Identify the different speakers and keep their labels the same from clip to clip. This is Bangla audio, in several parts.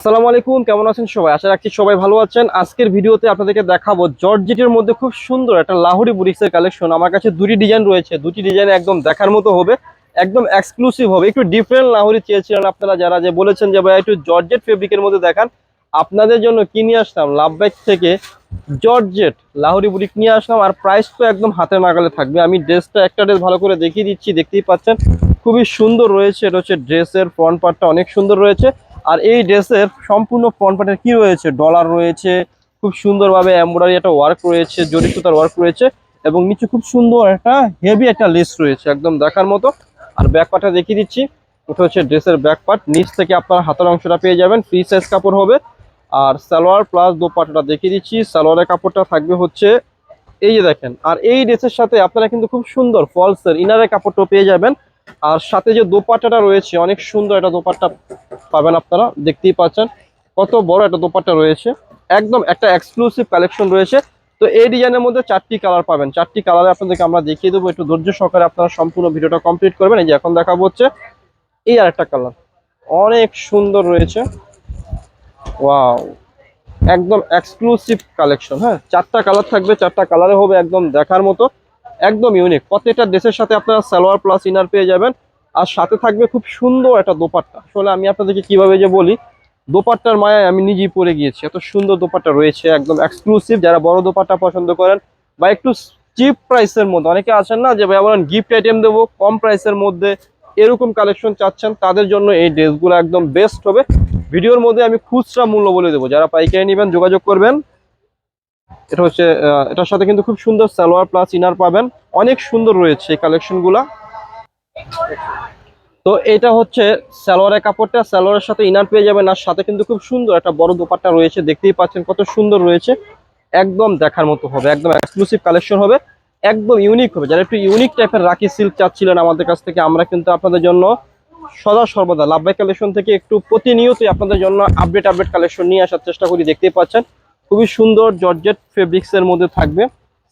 Speaker 1: আসসালামু আলাইকুম, কেমন আছেন সবাই? আশা রাখছি সবাই ভালো আছেন। আজকের ভিডিওতে আপনাদেরকে দেখাবো জর্জেটের মধ্যে খুব সুন্দর একটা লাহোরি বুটিক্সের কালেকশন আমার কাছে দুটি ডিজাইন রয়েছে, দুটি ডিজাইন একদম দেখার মতো হবে, একদম এক্সক্লুসিভ হবে। একটু ডিফারেন্ট লাহোরি চেয়েছিলেন আপনারা যারা যে বলেছেন যে, ভাই, একটু জর্জেট ফেব্রিকের মধ্যে দেখান। আপনাদের জন্য কি নিয়ে আসলাম? লাভব্যাক থেকে জর্জেট লাহোরি বুটিক নিয়ে আসলাম। আর প্রাইস তো একদম হাতে নাগালে থাকবে। আমি ড্রেসটা একটা ড্রেস ভালো করে দেখিয়ে দিচ্ছি, দেখতেই পাচ্ছেন। খুবই সুন্দর রয়েছে। এটা হচ্ছে ড্রেসের ফ্রন্ট পার্টটা অনেক সুন্দর রয়েছে। আর এই ড্রেসের সম্পূর্ণ ফ্রন্ট পার্টের কি রয়েছে? ডলার রয়েছে, খুব সুন্দরভাবে এমব্রয়ডারি একটা ওয়ার্ক রয়েছে জরি সুতার ওয়ার্ক রয়েছে এবং নিচে খুব সুন্দর একটা হেভি একটা লেস রয়েছে, একদম দেখার মতো। আর ব্যাক পার্টটা দেখিয়ে দিচ্ছি। ওটা হচ্ছে ড্রেসের ব্যাক পার্ট নিচ থেকে আপনার হাতের অংশটা পেয়ে যাবেন ফ্রি সাইজ কাপড় হবে। আর সালোয়ার প্লাস দোপাট্টাটা দেখিয়ে দিচ্ছি। সালোয়ারের কাপড়টা থাকবে হচ্ছে এই যে দেখেন। আর এই ড্রেসের সাথে আপনারা কিন্তু খুব সুন্দর ফলসের ইনারের কাপড়টাও পেয়ে যাবেন। আর সাথে যে দোপাট্টাটা রয়েছে, অনেক সুন্দর একটা দোপাট্টা পাবেন আপনারা, দেখতেই পাচ্ছেন। কত বড় একটা দোপাট্টা রয়েছে। একদম একটা এক্সক্লুসিভ কালেকশন রয়েছে। তো এই ডিজাইনের মধ্যে চারটি কালার পাবেন। চারটি কালারে আপনাদেরকে আমরা দেখিয়ে দেবো। একটু ধৈর্য সহকারে আপনারা সম্পূর্ণ ভিডিওটা কমপ্লিট করবেন। এই যে এখন দেখাবো হচ্ছে এই আর একটা কালার অনেক সুন্দর রয়েছে। ওয়াও একদম এক্সক্লুসিভ কালেকশন হ্যাঁ? চারটা কালার থাকবে, চারটা কালারে হবে একদম দেখার মতো। একদম ইউনিক প্রত্যেকটা ড্রেসের সাথে আপনারা সালোয়ার প্লাস ইনার পেয়ে যাবেন। আর সাথে থাকবে খুব সুন্দর একটা দোপাট্টা। আসলে আমি আপনাদেরকে কীভাবে যে বলি, দোপাট্টার মায়ায় আমি নিজেই পরে গিয়েছি। এত সুন্দর দোপাট্টা রয়েছে, একদম এক্সক্লুসিভ যারা বড় দোপাট্টা পছন্দ করেন, বা একটু চিপ প্রাইসের মধ্যে। অনেকে আছেন না যে ভাই বলেন গিফট আইটেম দেবো, কম প্রাইসের মধ্যে এরকম কালেকশন চাচ্ছেন, তাদের জন্য এই ড্রেসগুলো একদম বেস্ট হবে। ভিডিওর মধ্যে আমি খুচরা মূল্য বলে দেবো। যারা পাইকারি নেবেন, যোগাযোগ করবেন। এটা হচ্ছে এটার সাথে কিন্তু খুব সুন্দর সালোয়ার প্লাস ইনার পাবেন। অনেক সুন্দর রয়েছে এই কালেকশনগুলা তো এটা হচ্ছে সালোয়ারের কাপড়টা, সালোয়ারের সাথে ইনার পেয়ে যাবেন। আর সাথে কিন্তু খুব সুন্দর একটা বড় দোপাট্টা রয়েছে, দেখতেই পাচ্ছেন কত সুন্দর রয়েছে। একদম দেখার মতো হবে, একদম এক্সক্লুসিভ কালেকশন হবে, একদম ইউনিক হবে। যারা একটু ইউনিক টাইপের রাখি সিল্ক চাচ্ছিলেন আমাদের কাছ থেকে, আমরা কিন্তু আপনাদের জন্য সদা সর্বদা লাভবাই কালেকশন থেকে একটু প্রতিনিয়তই আপনাদের জন্য আপডেট আপডেট কালেকশন নিয়ে আসার চেষ্টা করি, দেখতেই পাচ্ছেন। খুবই সুন্দর জর্জেট ফেব্রিক্স এর মধ্যে থাকবে।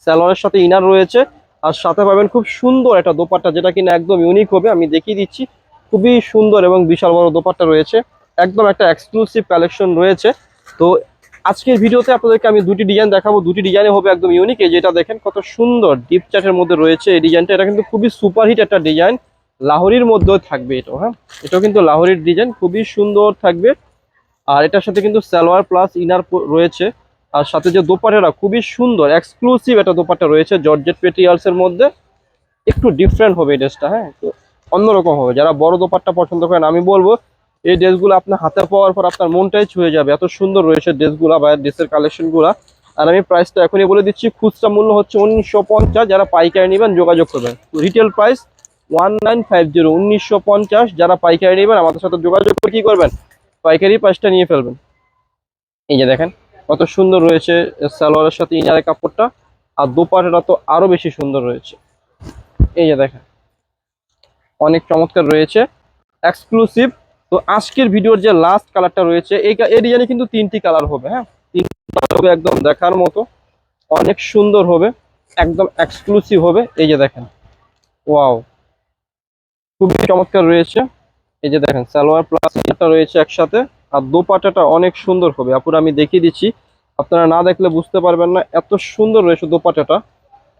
Speaker 1: সালোয়ারের সাথে ইনার রয়েছে। আর সাথে পাবেন খুব সুন্দর একটা দোপাট্টা, যেটা কিনা একদম ইউনিক হবে, আমি দেখিয়ে দিচ্ছি। খুবই সুন্দর এবং বিশাল বড় দোপাট্টা রয়েছে। একদম একটা এক্সক্লুসিভ কালেকশন রয়েছে। তো আজকের ভিডিওতে আপনাদেরকে আমি দুটি ডিজাইন দেখাবো। দুটি ডিজাইনে হবে একদম ইউনিক এই যেটা দেখেন কত সুন্দর ডিপ চার্টের মধ্যে রয়েছে এই ডিজাইনটা এটা কিন্তু খুবই সুপারহিট একটা ডিজাইন লাহোরির মধ্যেও থাকবে এটা হ্যাঁ? এটাও কিন্তু লাহোরির ডিজাইন খুবই সুন্দর থাকবে। আর এটার সাথে কিন্তু সালোয়ার প্লাস ইনার রয়েছে। আর সাথে যে দোপাট্টাটা খুবই সুন্দর এক্সক্লুসিভ একটা দোপাট্টা রয়েছে জর্জেট পেটিয়ালস এর মধ্যে। একটু ডিফারেন্ট হবে এই ড্রেসটা হ্যাঁ? একটু অন্যরকম হবে। যারা বড় দোপাট্টা পছন্দ করেন, আমি বলব, এই ড্রেসগুলো আপনার হাতে পাওয়ার পর আপনার মনটাই ছুঁয়ে যাবে। এত সুন্দর রয়েছে ড্রেসগুলো বা ড্রেসের কালেকশনগুলো আর আমি প্রাইসটা এখনই বলে দিচ্ছি, খুচরা মূল্য হচ্ছে উনিশশো পঞ্চাশ। যারা পাইকারি নেবেন, যোগাযোগ করবেন। Retail price one nine five zero উনিশশো পঞ্চাশ। যারা পাইকারি নেবেন, আমাদের সাথে যোগাযোগ করে কী করবেন? পাইকারি প্রাইসটা নিয়ে ফেলবেন। এই যে দেখেন কত সুন্দর রয়েছে সালোয়ারের সাথে ইনারের কাপড়টা। আর দোপাট্টাটা তো আরও বেশি সুন্দর রয়েছে। এই যে দেখেন, অনেক চমৎকার রয়েছে। এক্সক্লুসিভ তো আজকের ভিডিওর যে লাস্ট কালারটা রয়েছে, এই এই ডিজাইনে কিন্তু তিনটি কালার হবে হ্যাঁ? তিনটি হবে একদম দেখার মতো। অনেক সুন্দর হবে, একদম এক্সক্লুসিভ হবে। এই যে দেখেন ওয়াও খুবই চমৎকার রয়েছে। এই যে দেখেন, সালোয়ার প্লাস রয়েছে একসাথে। আর দোপাট্টাটা অনেক সুন্দর হবে। আপুর, আমি দেখিয়ে দিচ্ছি। আপনারা না দেখলে বুঝতে পারবেন না, এত সুন্দর রয়েছে দোপাটাটা।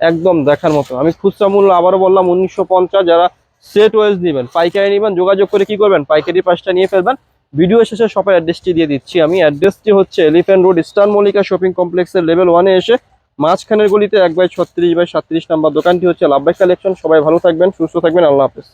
Speaker 1: একদম দেখার মতো। আমি খুচরা মূল্য আবারও বললাম, উনিশশো পঞ্চাশ, যারা সেট ওয়েজ নেবেন, পাইকারি নেবেন, যোগাযোগ করে কি করবেন? পাইকারি পাঁচটা নিয়ে ফেলবেন। ভিডিও শেষে সবাই অ্যাড্রেসটি দিয়ে দিচ্ছি আমি। অ্যাড্রেসটি হচ্ছে elephant road eastern Mallika shopping কমপ্লেক্সের লেভেল ওয়ানে এসে মাঝখানের গলিতে এক বাই ছত্রিশ বাই সাত্রিশ নাম্বার দোকানটি হচ্ছে লাভবাই কালেকশন সবাই ভালো থাকবেন, সুস্থ থাকবেন। আল্লাহ হাফেজ।